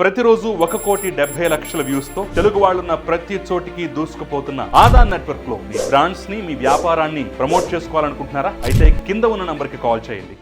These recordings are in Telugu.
ప్రతిరోజు ఒక కోటి డెబ్బై లక్షల వ్యూస్తో తెలుగు వాళ్ళున్న ప్రతి చోటికి దూసుకుపోతున్న ఆదాన్ నెట్వర్క్లో మీ బ్రాండ్స్ని మీ వ్యాపారాన్ని ప్రమోట్ చేసుకోవాలనుకుంటున్నారా? అయితే కింద ఉన్న నంబర్కి కాల్ చేయండి.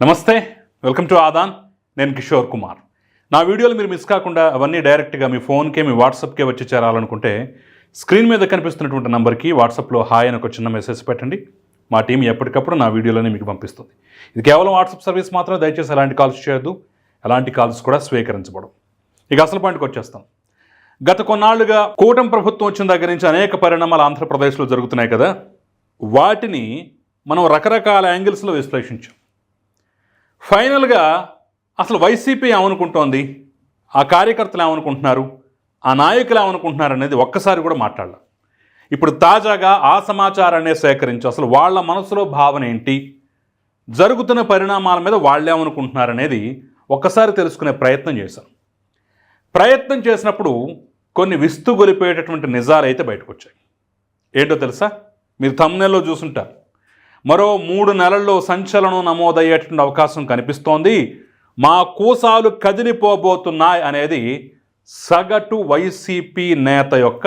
నమస్తే వెల్కమ్ టు ఆదాన్. నేను కిషోర్ కుమార్. నా వీడియోలు మీరు మిస్ కాకుండా అవన్నీ డైరెక్ట్గా మీ ఫోన్కే మీ వాట్సాప్కే వచ్చి చేరాలనుకుంటే స్క్రీన్ మీద కనిపిస్తున్నటువంటి నంబర్కి వాట్సాప్లో హాయ్ అని ఒక చిన్న మెసేజ్ పెట్టండి. మా టీం ఎప్పటికప్పుడు నా వీడియోలని మీకు పంపిస్తుంది. ఇది కేవలం వాట్సాప్ సర్వీస్ మాత్రమే దయచేసి అలాంటి కాల్స్ చేయొద్దు. ఎలాంటి కాల్స్ కూడా స్వీకరించబడవు. ఇక అసలు పాయింట్కి వచ్చేస్తాం. గత కొన్నాళ్ళుగా కూటమి ప్రభుత్వం వచ్చిన దగ్గర నుంచి అనేక పరిణామాలు ఆంధ్రప్రదేశ్లో జరుగుతున్నాయి కదా. వాటిని మనం రకరకాల యాంగిల్స్లో విశ్లేషించాం. ఫైనల్గా అసలు వైసీపీ ఏమనుకుంటోంది? ఆ కార్యకర్తలు ఏమనుకుంటున్నారు? ఆ నాయకులు ఏమనుకుంటున్నారు అనేది ఒక్కసారి కూడా మాట్లాడాలి. ఇప్పుడు తాజాగా ఆ సమాచారాన్ని సేకరించి అసలు వాళ్ళ మనసులో భావన ఏంటి? జరుగుతున్న పరిణామాల మీద వాళ్ళేమనుకుంటున్నారనేది ఒక్కసారి తెలుసుకునే ప్రయత్నం చేశాను ప్రయత్నం చేసినప్పుడు కొన్ని విస్తుగొలిపోయేటటువంటి నిజాలు అయితే బయటకు వచ్చాయి ఏంటో తెలుసా? మీరు తమ్నెల్లో చూసుంటారు మరో మూడు నెలల్లో సంచలనం నమోదయ్యేటువంటి అవకాశం కనిపిస్తోంది. మా కూసాలు కదిలిపోబోతున్నాయి అనేది సగటు వైసీపీ నేత యొక్క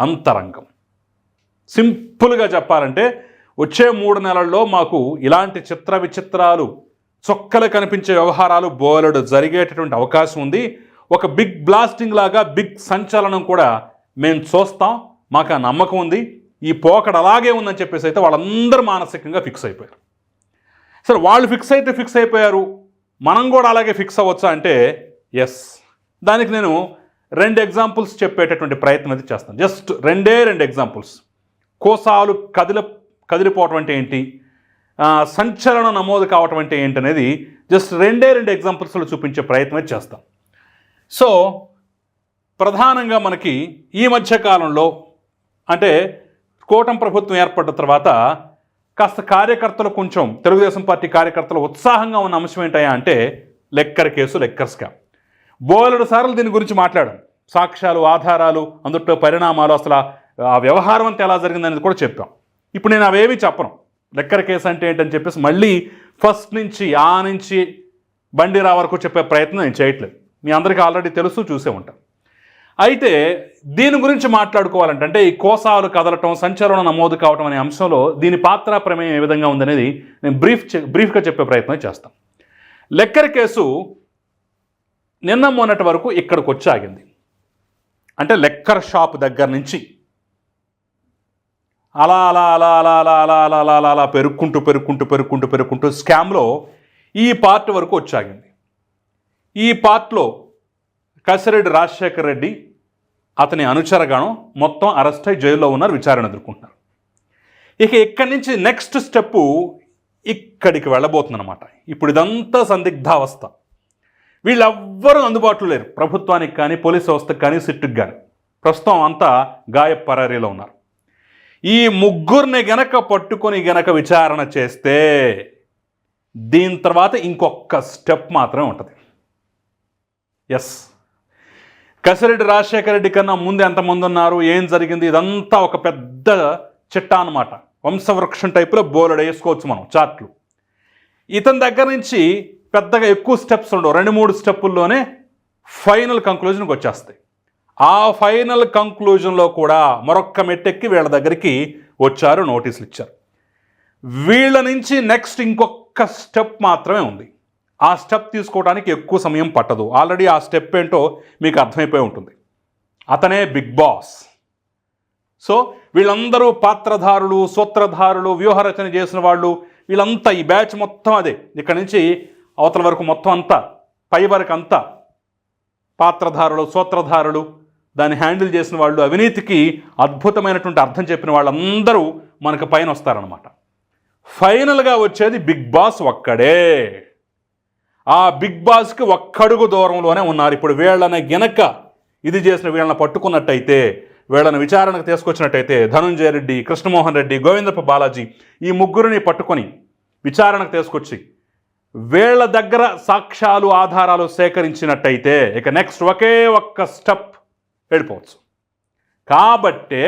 అంతరంగం. సింపుల్గా చెప్పాలంటే వచ్చే మూడు నెలల్లో మాకు ఇలాంటి చిత్ర విచిత్రాలు చొక్కలు కనిపించే వ్యవహారాలు బోలెడు జరిగేటటువంటి అవకాశం ఉంది. ఒక బిగ్ బ్లాస్టింగ్ లాగా బిగ్ సంచలనం కూడా మేము చూస్తాం. మాకు ఆ నమ్మకం ఉంది. ఈ పోకడ అలాగే ఉందని చెప్పేసి అయితే వాళ్ళందరూ మానసికంగా ఫిక్స్ అయిపోయారు. సరే వాళ్ళు ఫిక్స్ అయితే ఫిక్స్ అయిపోయారు. మనం కూడా అలాగే ఫిక్స్ అవ్వచ్చా అంటే ఎస్ దానికి నేను రెండు ఎగ్జాంపుల్స్ చెప్పేటటువంటి ప్రయత్నం అయితే చేస్తాను. జస్ట్ రెండే రెండు ఎగ్జాంపుల్స్ కోసాలు కదిల కదిలిపోవటం అంటే ఏంటి? సంచలనం నమోదు కావటం అంటే ఏంటనేది జస్ట్ రెండే రెండు ఎగ్జాంపుల్స్లో చూపించే ప్రయత్నం చేస్తాం. సో ప్రధానంగా మనకి ఈ మధ్యకాలంలో అంటే కూటమి ప్రభుత్వం ఏర్పడ్డ తర్వాత కాస్త కార్యకర్తలు కొంచెం తెలుగుదేశం పార్టీ కార్యకర్తలు ఉత్సాహంగా ఉన్న అంశం ఏంటయ్యా అంటే లెక్కర్ కేసు లెక్కర్ స్కామ్. బోలెడు సార్లు దీని గురించి మాట్లాడాం. సాక్ష్యాలు ఆధారాలు అందుట్లో పరిణామాలు అసలు ఆ- ఆ వ్యవహారం అంతా ఎలా జరిగిందనేది కూడా చెప్పాం. ఇప్పుడు నేను అవేవి చెప్పను. లెక్కర్ కేసు అంటే ఏంటని చెప్పేసి మళ్ళీ ఫస్ట్ నుంచి ఆ నుంచి బండి రా వరకు చెప్పే ప్రయత్నం నేను చేయట్లేదు. మీ అందరికీ ఆల్రెడీ తెలుసు చూసే ఉంటాం. అయితే దీని గురించి మాట్లాడుకోవాలంటే అంటే ఈ కోసాలు కదలటం సంచలనం నమోదు కావటం అనే అంశంలో దీని పాత్ర ప్రమేయం ఏ విధంగా ఉందనేది నేను బ్రీఫ్ బ్రీఫ్గా చెప్పే ప్రయత్నం చేస్తాం. లెక్కర్ కేసు నిన్న మొన్నటి వరకు ఇక్కడికి వచ్చి ఆగింది. అంటే లెక్కర్ షాప్ దగ్గర నుంచి అలా అలా అలా అలా అలా అలా అలా అలా అలా అలా పెరుక్కుంటూ పెరుక్కుంటూ పెరుక్కుంటూ పెరుక్కుంటూ స్కామ్లో ఈ పార్ట్ వరకు వచ్చాగింది. ఈ పార్ట్లో కసిరెడ్డి రాజశేఖర్ రెడ్డి అతని అనుచరగాను మొత్తం అరెస్ట్ అయి జైల్లో ఉన్నారు విచారణ ఎదుర్కొంటున్నారు. ఇక ఇక్కడి నుంచి నెక్స్ట్ స్టెప్ ఇక్కడికి వెళ్ళబోతుందన్నమాట. ఇప్పుడు ఇదంతా సందిగ్ధావస్థ. వీళ్ళెవ్వరూ అందుబాటులో లేరు. ప్రభుత్వానికి కానీ పోలీస్ వ్యవస్థకు కానీ సిట్టుకు కానీ. ప్రస్తుతం అంతా గాయపరారీలో ఉన్నారు. ఈ ముగ్గురిని గనక పట్టుకొని గనక విచారణ చేస్తే దీని తర్వాత ఇంకొక స్టెప్ మాత్రమే ఉంటుంది. ఎస్ కసిరెడ్డి రాజశేఖర రెడ్డి కన్నా ముందు ఎంతమంది ఉన్నారు. ఏం జరిగింది? ఇదంతా ఒక పెద్ద చిట్టా అనమాట వంశవృక్షం టైపులో బోలెడ్ వేసుకోవచ్చు మనం చార్ట్లు ఇతని దగ్గర నుంచి పెద్దగా ఎక్కువ స్టెప్స్ ఉండవు. రెండు మూడు స్టెప్పుల్లోనే ఫైనల్ కంక్లూజన్కి వచ్చేస్తాయి. ఆ ఫైనల్ కంక్లూజన్లో కూడా మరొక్క మెట్టెక్కి వీళ్ళ దగ్గరికి వచ్చారు నోటీసులు ఇచ్చారు. వీళ్ళ నుంచి నెక్స్ట్ ఇంకొక స్టెప్ మాత్రమే ఉంది. ఆ స్టెప్ తీసుకోవడానికి ఎక్కువ సమయం పట్టదు. ఆల్రెడీ ఆ స్టెప్ ఏంటో మీకు అర్థమైపోయి ఉంటుంది. అతనే బిగ్ బాస్. సో వీళ్ళందరూ పాత్రధారులు సూత్రధారులు వ్యూహరచన చేసిన వాళ్ళు వీళ్ళంతా ఈ బ్యాచ్ మొత్తం అదే. ఇక్కడ నుంచి అవతల వరకు మొత్తం అంతా పై వరకు అంతా పాత్రధారులు సూత్రధారులు దాన్ని హ్యాండిల్ చేసిన వాళ్ళు అవినీతికి అద్భుతమైనటువంటి అర్థం చెప్పిన వాళ్ళందరూ మనకు పైన వస్తారనమాట ఫైనల్గా వచ్చేది బిగ్ బాస్ ఒక్కడే. ఆ బిగ్ బాస్కి ఒక్కడుగు దూరంలోనే ఉన్నారు. ఇప్పుడు వీళ్ళని గెనక ఇది చేసిన వీళ్ళని పట్టుకున్నట్టయితే వీళ్ళని విచారణకు తీసుకొచ్చినట్టయితే ధనుంజయ రెడ్డి కృష్ణమోహన్ రెడ్డి గోవిందప్ప బాలాజీ ఈ ముగ్గురిని పట్టుకొని విచారణకు తీసుకొచ్చి వీళ్ళ దగ్గర సాక్ష్యాలు ఆధారాలు సేకరించినట్టయితే ఇక నెక్స్ట్ ఒకే ఒక్క స్టెప్ వెళ్ళిపోవచ్చు. కాబట్టే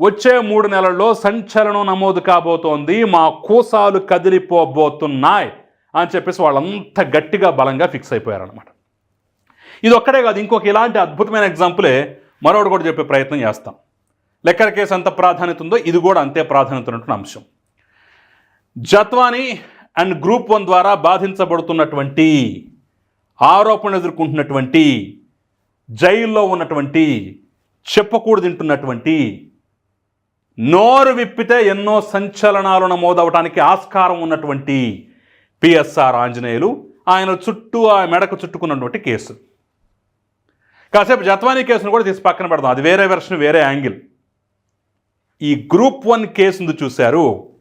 వచ్చే మూడు నెలల్లో సంచలనం నమోదు కాబోతోంది మా కూసాలు కదిలిపోబోతున్నాయి అని చెప్పేసి వాళ్ళంతా గట్టిగా బలంగా ఫిక్స్ అయిపోయారనమాట ఇది ఒక్కడే కాదు ఇంకొక ఇలాంటి అద్భుతమైన ఎగ్జాంపులే మరొకటి కూడా చెప్పే ప్రయత్నం చేస్తాం. లెక్కల కేసు ఎంత ప్రాధాన్యత ఉందో ఇది కూడా అంతే ప్రాధాన్యత ఉన్నటువంటి అంశం. జత్వాని అండ్ గ్రూప్ వన్ ద్వారా బాధించబడుతున్నటువంటి ఆరోపణలు ఎదుర్కొంటున్నటువంటి జైల్లో ఉన్నటువంటి చెప్పకూడదు తింటున్నటువంటి నోరు విప్పితే ఎన్నో సంచలనాలు నమోదవటానికి ఆస్కారం ఉన్నటువంటి పిఎస్ఆర్ ఆంజనేయులు ఆయన చుట్టూ ఆ మెడకు చుట్టుకున్నటువంటి కేసు. కాసేపు జత్వానీ కేసును కూడా తీసి పక్కన పెడదాం. అది వేరే వెర్షన్ వేరే యాంగిల్. ఈ గ్రూప్ వన్ కేసును చూశారు.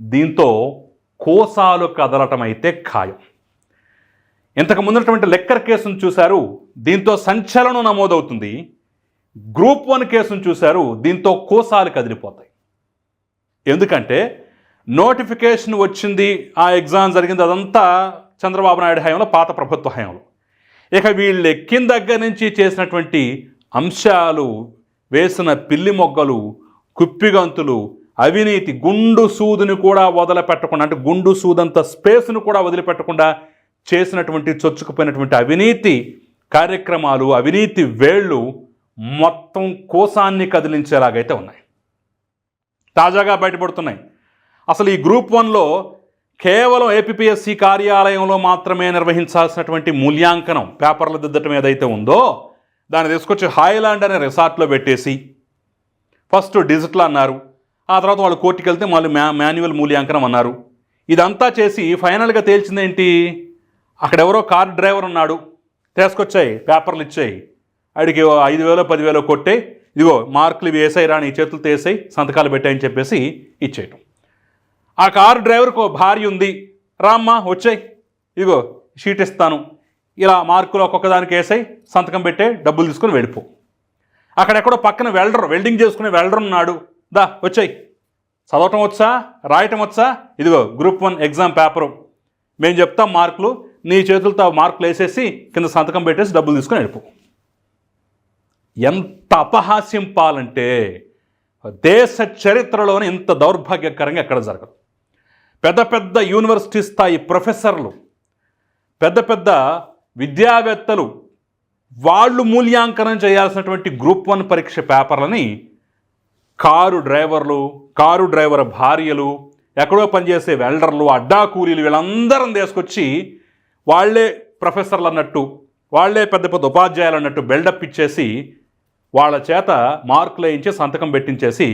దీంతో కోసాలు కదలటం అయితే ఖాయం. ఇంతకు ముందున్నటువంటి లెక్కర్ కేసును చూశారు. దీంతో సంచలనం నమోదవుతుంది. గ్రూప్ వన్ కేసును చూశారు. దీంతో కోసాలు కదిలిపోతాయి. ఎందుకంటే నోటిఫికేషన్ వచ్చింది ఆ ఎగ్జామ్ జరిగింది అదంతా చంద్రబాబు నాయుడు హయాంలో పాత ప్రభుత్వ హయాంలో. ఇక వీళ్ళు ఎక్కిన దగ్గర నుంచి చేసినటువంటి అంశాలు వేసిన పిల్లి మొగ్గలు కుప్పిగంతులు అవినీతి గుండు సూదుని కూడా వదిలిపెట్టకుండా అంటే గుండు సూదంత స్పేస్ను కూడా వదిలిపెట్టకుండా చేసినటువంటి చొచ్చుకుపోయినటువంటి అవినీతి కార్యక్రమాలు అవినీతి వేళ్ళు మొత్తం కోసాన్ని కదిలించేలాగైతే ఉన్నాయి. తాజాగా బయటపడుతున్నాయి. అసలు ఈ గ్రూప్ వన్లో కేవలం ఏపీఎస్సి కార్యాలయంలో మాత్రమే నిర్వహించాల్సినటువంటి మూల్యాంకనం పేపర్లు దిద్దటం ఏదైతే ఉందో దాన్ని తీసుకొచ్చి హాయ్లాండ్ అనే రిసార్ట్లో పెట్టేసి ఫస్ట్ డిజిటల్ అన్నారు. ఆ తర్వాత వాళ్ళు కోర్టుకి వెళ్తే మళ్ళీ మ్యా మాన్యువల్ మూల్యాంకనం అన్నారు. ఇదంతా చేసి ఫైనల్గా తేల్చిందేంటి? అక్కడెవరో కార్ డ్రైవర్ ఉన్నాడు. తీసుకొచ్చాయి పేపర్లు ఇచ్చాయి. ఆడికి ఐదు వేలో పదివేలో కొట్టే ఇదిగో మార్కులు ఇవి వేసాయి రాని చేతులు తీసాయి సంతకాలు పెట్టాయని చెప్పేసి ఇచ్చేయటం. ఆ కారు డ్రైవర్కు భార్య ఉంది. రామ్మా వచ్చాయి. ఇదిగో షీట్ ఇస్తాను. ఇలా మార్కులు ఒక్కొక్కదానికి వేసాయి సంతకం పెట్టే డబ్బులు తీసుకొని వెళ్ళిపో. అక్కడెక్కడో పక్కన వెల్డర్ వెల్డింగ్ చేసుకునే వెల్డర్ ఉన్నాడు. దా వచ్చాయి. చదవటం వచ్చా? రాయటం వచ్చా? ఇదిగో గ్రూప్ వన్ ఎగ్జామ్ పేపరు. మేము చెప్తాం మార్కులు నీ చేతులతో ఆ మార్కులు వేసేసి కింద సంతకం పెట్టేసి డబ్బులు తీసుకొని వెళ్ళిపో. ఎంత అపహాస్యం పాలంటే దేశ చరిత్రలోనే ఇంత దౌర్భాగ్యకరంగా ఎక్కడ జరగదు. పెద్ద పెద్ద యూనివర్సిటీ స్థాయి ప్రొఫెసర్లు పెద్ద పెద్ద విద్యావేత్తలు వాళ్ళు మూల్యాంకనం చేయాల్సినటువంటి గ్రూప్ వన్ పరీక్ష పేపర్లని కారు డ్రైవర్లు కారు డ్రైవర్ భార్యలు ఎక్కడో పనిచేసే వెల్డర్లు అడ్డా కూలీలు వీళ్ళందరం తీసుకొచ్చి వాళ్ళే ప్రొఫెసర్లు అన్నట్టు వాళ్ళే పెద్ద పెద్ద ఉపాధ్యాయులు అన్నట్టు బిల్డప్ ఇచ్చేసి వాళ్ళ చేత మార్కులు వేయించి సంతకం పెట్టించేసి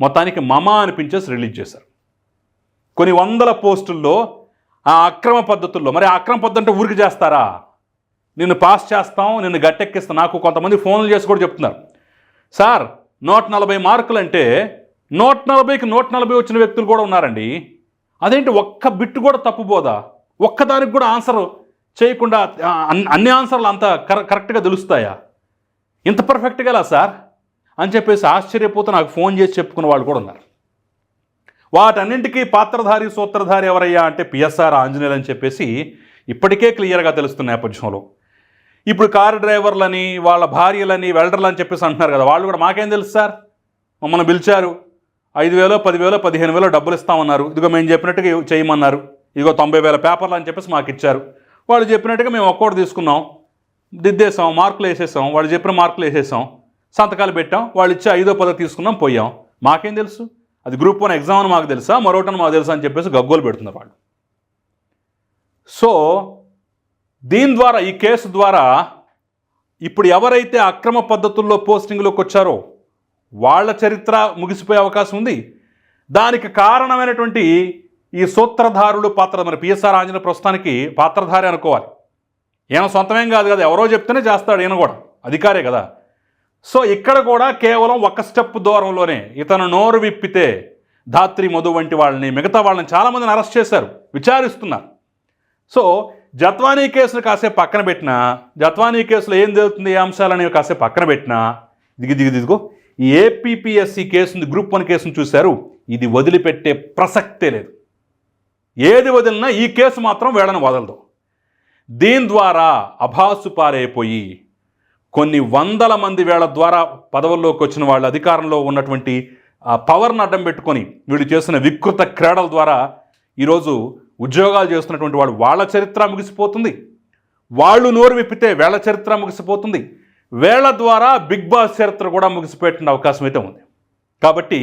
మొత్తానికి మమ అనిపించేసి రిలీజ్ చేశారు. కొన్ని వందల పోస్టుల్లో ఆ అక్రమ పద్ధతుల్లో మరి అక్రమ పద్ధతి అంటే ఊరికి చేస్తారా? నిన్ను పాస్ చేస్తాం నిన్ను గట్టెక్కిస్తాం నాకు కొంతమంది ఫోన్లు చేసి కూడా చెప్తున్నారు. సార్ నూట నలభై మార్కులు అంటే నూట నలభైకి నూట నలభై వచ్చిన వ్యక్తులు కూడా ఉన్నారండి. అదేంటి ఒక్క బిట్టు కూడా తప్పుబోదా? ఒక్కదానికి కూడా ఆన్సర్ చేయకుండా అన్ని- అన్ని ఆన్సర్లు అంత కర కరెక్ట్గా తెలుస్తాయా? ఇంత పర్ఫెక్ట్గా ఎలా సార్? అని చెప్పేసి ఆశ్చర్యపోతూ నాకు ఫోన్ చేసి చెప్పుకున్న వాళ్ళు కూడా ఉన్నారు. వాటన్నింటికీ పాత్రధారి సూత్రధారి ఎవరయ్యా అంటే పిఎస్ఆర్ ఆంజనేయులు అని చెప్పేసి ఇప్పటికే క్లియర్గా తెలుస్తున్న నేపథ్యంలో. ఇప్పుడు కారు డ్రైవర్లని వాళ్ళ భార్యలని వెల్డర్లు అని చెప్పేసి అంటున్నారు కదా వాళ్ళు కూడా మాకేం తెలుసు సార్? మమ్మల్ని పిలిచారు. ఐదు వేలో పదివేలో పదిహేను వేలో డబ్బులు ఇస్తామన్నారు. ఇదిగో మేము చెప్పినట్టుగా చేయమన్నారు ఇగో తొంభై వేల పేపర్లు అని చెప్పేసి మాకు ఇచ్చారు. వాళ్ళు చెప్పినట్టుగా మేము ఒక్కోటి తీసుకున్నాం. దిద్దేసాం మార్కులు వేసేసాం. వాళ్ళు చెప్పిన మార్కులు వేసేసాం. సంతకాలు పెట్టాం. వాళ్ళు ఇచ్చే ఐదో పదో తీసుకున్నాం పోయాం. మాకేం తెలుసు? అది గ్రూప్ వన్ ఎగ్జామ్ అని మాకు తెలుసా? మరొకటి మాకు తెలుసా అని చెప్పేసి గగ్గోలు పెడుతున్నారు వాళ్ళు. సో దీని ద్వారా ఈ కేసు ద్వారా ఇప్పుడు ఎవరైతే అక్రమ పద్ధతుల్లో పోస్టింగ్లోకి వచ్చారో వాళ్ళ చరిత్ర ముగిసిపోయే అవకాశం ఉంది. దానికి కారణమైనటువంటి ఈ సూత్రధారులు పాత్ర మరి పిఎస్ఆర్ ఆంజనేయ ప్రస్తుతానికి పాత్రధారి అనుకోవాలి. ఈయన సొంతమేం కాదు కదా ఎవరో చెప్తేనే చేస్తాడు ఈయన కూడా అధికారే కదా. సో ఇక్కడ కూడా కేవలం ఒక స్టెప్ దూరంలోనే ఇతను నోరు విప్పితే ధాత్రి మధు వంటి వాళ్ళని మిగతా వాళ్ళని చాలామందిని అరెస్ట్ చేశారు విచారిస్తున్నారు. సో జత్వానీ కేసులు కాసేపు పక్కన పెట్టినా జత్వానీ కేసులో ఏం జరుగుతుంది ఏ అంశాలనేవి కాసేపు పక్కన పెట్టినా దిగి దిగి దిగుగో ఈ కేసుని గ్రూప్ వన్ కేసును చూశారు ఇది వదిలిపెట్టే ప్రసక్తే లేదు. ఏది వదిలినా ఈ కేసు మాత్రం వేళను వదలదు. దీని ద్వారా అభాసు పారైపోయి కొన్ని వందల మంది వేళ ద్వారా పదవుల్లోకి వచ్చిన వాళ్ళు అధికారంలో ఉన్నటువంటి ఆ పవర్ను అడ్డం పెట్టుకొని వీళ్ళు చేసిన వికృత క్రీడల ద్వారా ఈరోజు ఉద్యోగాలు చేస్తున్నటువంటి వాళ్ళు వాళ్ళ చరిత్ర ముగిసిపోతుంది. వాళ్ళు నోరు విప్పితే వేళ చరిత్ర ముగిసిపోతుంది. వేళ ద్వారా బిగ్ బాస్ చరిత్ర కూడా ముగిసిపెట్టిన అవకాశం అయితే ఉంది. కాబట్టి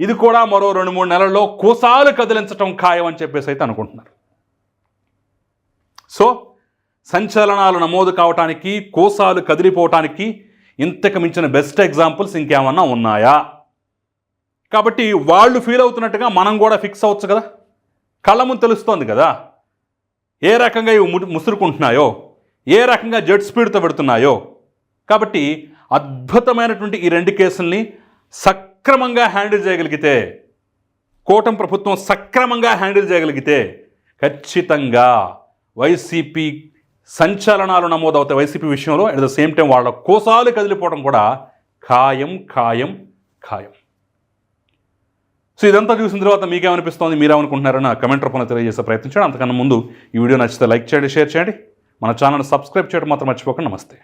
ఇది కూడా మరో రెండు మూడు నెలల్లో కోసాలు కదిలించడం ఖాయం అని చెప్పేసి అయితే అనుకుంటున్నారు. సో సంచలనాలు నమోదు కావటానికి కోసాలు కదిలిపోవటానికి ఇంతకు మించిన బెస్ట్ ఎగ్జాంపుల్స్ ఇంకేమన్నా ఉన్నాయా? కాబట్టి వాళ్ళు ఫీల్ అవుతున్నట్టుగా మనం కూడా ఫిక్స్ అవ్వచ్చు కదా? కళ్ళ ముందు తెలుస్తోంది కదా? ఏ రకంగా ఇవి ము- ముసురుకుంటున్నాయో? ఏ రకంగా జెట్ స్పీడ్తో పెడుతున్నాయో? కాబట్టి అద్భుతమైనటువంటి ఈ రెండు కేసుల్ని సక్ సక్రమంగా హ్యాండిల్ చేయగలిగితే కూటమి ప్రభుత్వం సక్రమంగా హ్యాండిల్ చేయగలిగితే ఖచ్చితంగా వైసీపీ సంచలనాలు నమోదవుతాయి. వైసీపీ విషయంలో అట్ ద సేమ్ టైం వాళ్ళ కోసాలు కదిలిపోవడం కూడా ఖాయం ఖాయం ఖాయం. సో ఇదంతా చూసిన తర్వాత మీకేమనిపిస్తోంది? మీరేమనుకుంటున్నారో నా కమెంట్ రూపంలో తెలియజేసే ప్రయత్నించండి అంతకన్నా ముందు ఈ వీడియో నచ్చితే లైక్ చేయండి షేర్ చేయండి. మన ఛానల్ సబ్స్క్రైబ్ చేయడం మాత్రం మర్చిపోకండి. నమస్తే.